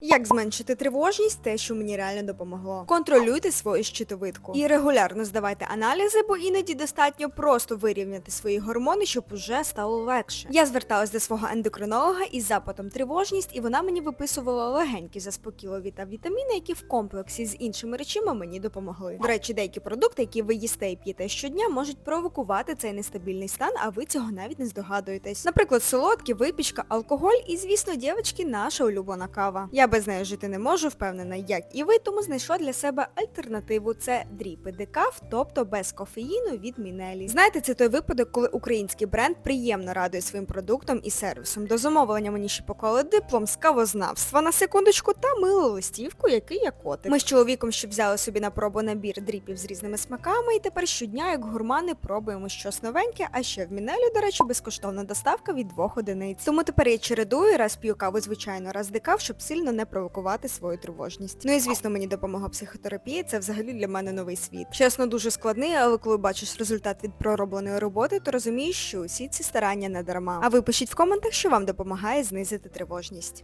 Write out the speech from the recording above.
Як зменшити тривожність, те, що мені реально допомогло. Контролюйте свою щитовидку і регулярно здавайте аналізи, бо іноді достатньо просто вирівняти свої гормони, щоб уже стало легше. Я зверталась до свого ендокринолога із запитом тривожність, і вона мені виписувала легенькі заспокійливі та вітаміни, які в комплексі з іншими речами мені допомогли. До речі, деякі продукти, які ви їсте і п'єте щодня, можуть провокувати цей нестабільний стан, а ви цього навіть не здогадуєтесь. Наприклад, солодкі, випічка, алкоголь і, звісно, дівчатки, наша улюблена кава. Я без неї жити не можу, впевнена, як і ви, тому знайшла для себе альтернативу. Це дріпи декаф, тобто без кофеїну від Мінелі. Знаєте, це той випадок, коли український бренд приємно радує своїм продуктом і сервісом. До замовлення мені ще поклали диплом з кавознавства на секундочку та милу листівку, який я котик. Ми з чоловіком ще взяли собі на пробу набір дріпів з різними смаками, і тепер щодня, як гурмани, пробуємо щось новеньке, а ще в Мінелі, до речі, безкоштовна доставка від двох одиниць. Тому тепер я чередую, раз п'ю каву, звичайно, раз декав, щоб сильно не провокувати свою тривожність. Ну і звісно, мені допомога психотерапії це взагалі для мене новий світ. Чесно, дуже складний, але коли бачиш результат від проробленої роботи, то розумієш, що усі ці старання не дарма. А ви пишіть в коментах, що вам допомагає знизити тривожність.